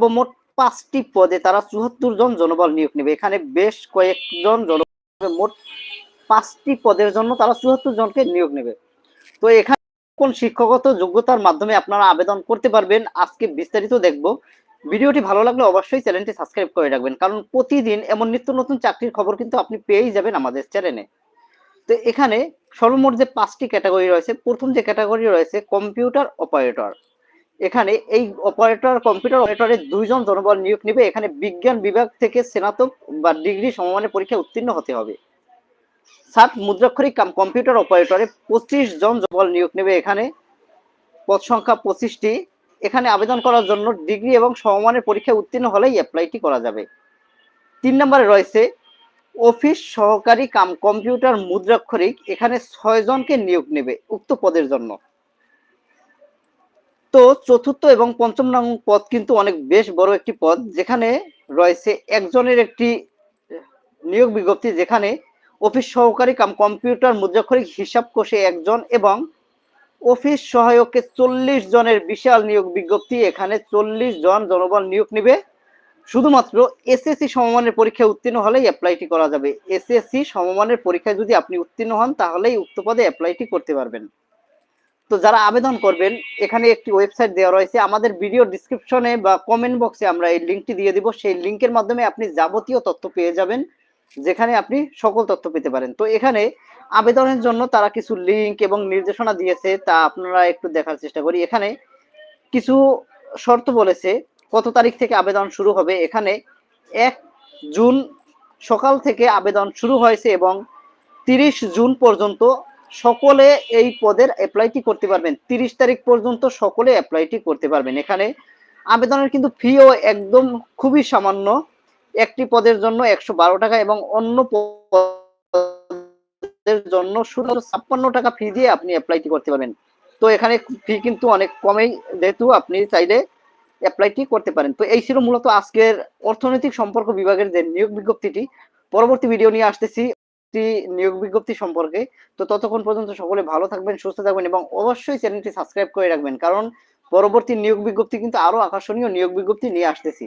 সর্বমোট পাঁচটি পদে তারা চুয়াত্তর জন জনবল নিয়োগ নেবে। এখানে বেশ কয়েকজন জন মোট পাঁচটি পদের জন্য তারা চুয়াত্তর জনকে নিয়োগ নেবে। তো এখানে কোন শিক্ষাগত যোগ্যতার মাধ্যমে আপনারা আবেদন করতে পারবেন, আজকে বিস্তারিত দেখব। ভিডিওটি ভালো লাগলে অবশ্যই চ্যানেলটি সাবস্ক্রাইব করে রাখবেন, কারণ প্রতিদিন এমন নিত্য নতুন চাকরির খবর কিন্তু আপনি পেয়েই যাবেন আমাদের চ্যানেলে। তো এখানে সর্বমোট যে পাঁচটি ক্যাটাগরি রয়েছে, প্রথম যে ক্যাটাগরি রয়েছে, কম্পিউটার অপারেটর। এখানে এই অপারেটর কম্পিউটার অপারেটরের দুইজন জনবল নিয়োগ নেবে। এখানে বিজ্ঞান বিভাগ থেকে স্নাতক বা ডিগ্রি সমমানের পরীক্ষায় উত্তীর্ণ হতে হবে। সাত মুদ্রাক্ষরিক কাম কম্পিউটার অপারেটরে পঁচিশ জন জনবল নিয়োগ নেবে এখানে। পদ সংখ্যা পঁচিশটি। এখানে আবেদন করার জন্য ডিগ্রি এবং সমমানের পরীক্ষায় উত্তীর্ণ হলেই অ্যাপ্লাইটি করা যাবে। তিন নম্বরে রয়েছে অফিস সহকারী কাম কম্পিউটার মুদ্রাক্ষরিক। এখানে ছয় জনকে নিয়োগ নেবে উক্ত পদের জন্য। তো চতুর্থ এবং পঞ্চম নং পদ কিন্তু অনেক বেশ বড় একটি পদ, যেখানে রয়েছে একজনের একটি নিয়োগ বিজ্ঞপ্তি, যেখানে অফিস সহকারী কাম কম্পিউটার মুদ্রাক্ষরিক হিসাব কোষে একজন এবং অফিস সহায়কে চল্লিশ জনের বিশাল নিয়োগ বিজ্ঞপ্তি, এখানে চল্লিশ জন জনবল নিয়োগ নিবে। শুধুমাত্র এসএসসি সমমানের পরীক্ষায় উত্তীর্ণ হলেই অ্যাপ্লাইটি করা যাবে। এসএসসি সমমানের পরীক্ষায় যদি আপনি উত্তীর্ণ হন, তাহলেই উক্ত পদে অ্যাপ্লাইটি করতে পারবেন। তো যারা আবেদন করবেন, এখানে একটি ওয়েবসাইট দেওয়া রয়েছে। আমাদের ভিডিও ডিসক্রিপশনে বা কমেন্ট বক্সে আমরা এই লিঙ্কটি দিয়ে দিব। সেই লিঙ্কের মাধ্যমে আপনি যাবতীয় তথ্য পেয়ে যাবেন, যেখানে আপনি সকল তথ্য পেতে পারেন। তো এখানে আবেদনের জন্য তারা কিছু লিঙ্ক এবং নির্দেশনা দিয়েছে, তা আপনারা একটু দেখার চেষ্টা করি। এখানে কিছু শর্ত বলেছে, কত তারিখ থেকে আবেদন শুরু হবে। এখানে এক জুন সকাল থেকে আবেদন শুরু হয়েছে এবং তিরিশ জুন পর্যন্ত সকলে এই পদের অ্যাপ্লাইটি করতে পারবেন। তিরিশ তারিখ পর্যন্ত সকলে অ্যাপ্লাইটি করতে পারবেন। এখানে আবেদনের কিন্তু ফিও একদম খুবই সামান্য। একটি পদের জন্য একশো বারো টাকা এবং অন্য পদের জন্য শুধু ছাপ্পান্ন টাকা ফি দিয়ে আপনি অ্যাপ্লাইটি করতে পারবেন। তো এখানে ফি কিন্তু অনেক কমেই, যেহেতু আপনি চাইলে অ্যাপ্লাইটি করতে পারেন। তো এই ছিল মূলত আজকের অর্থনৈতিক সম্পর্ক বিভাগের যে নিয়োগ বিজ্ঞপ্তিটি। পরবর্তী ভিডিও নিয়ে আসতেছি। নিয়োগ বিজ্ঞপ্তি সম্পর্কে। তো ততক্ষণ পর্যন্ত সকলে ভালো থাকবেন, সুস্থ থাকবেন এবং অবশ্যই চ্যানেলটি সাবস্ক্রাইব করে রাখবেন। কারণ পরবর্তী নিয়োগ বিজ্ঞপ্তি কিন্তু আরও আকর্ষণীয় নিয়োগ বিজ্ঞপ্তি নিয়ে আসতেছি।